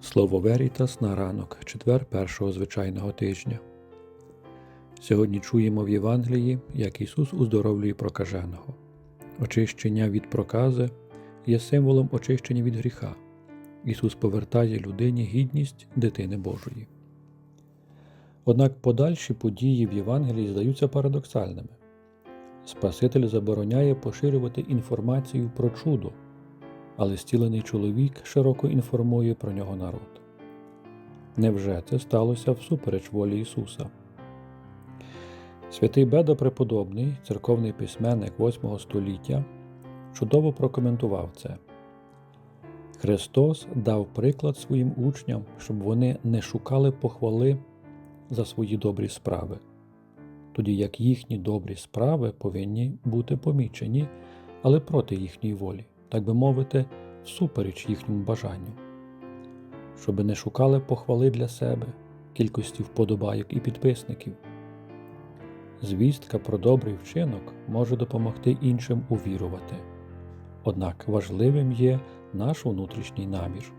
Слово Верітас на ранок, четвер першого звичайного тижня. Сьогодні чуємо в Євангелії, як Ісус уздоровлює прокаженого. Очищення від прокази є символом очищення від гріха. Ісус повертає людині гідність дитини Божої. Однак подальші події в Євангелії здаються парадоксальними. Спаситель забороняє поширювати інформацію про чудо, але зцілений чоловік широко інформує про нього народ. Невже це сталося всупереч волі Ісуса? Святий Беда Преподобний, церковний письменник VIII століття, чудово прокоментував це. Христос дав приклад своїм учням, щоб вони не шукали похвали за свої добрі справи, тоді як їхні добрі справи повинні бути помічені, але проти їхньої волі, так би мовити, всупереч їхньому бажанню, щоби не шукали похвали для себе, кількості вподобайок і підписників. Звістка про добрий вчинок може допомогти іншим увірувати. Однак важливим є наш внутрішній намір.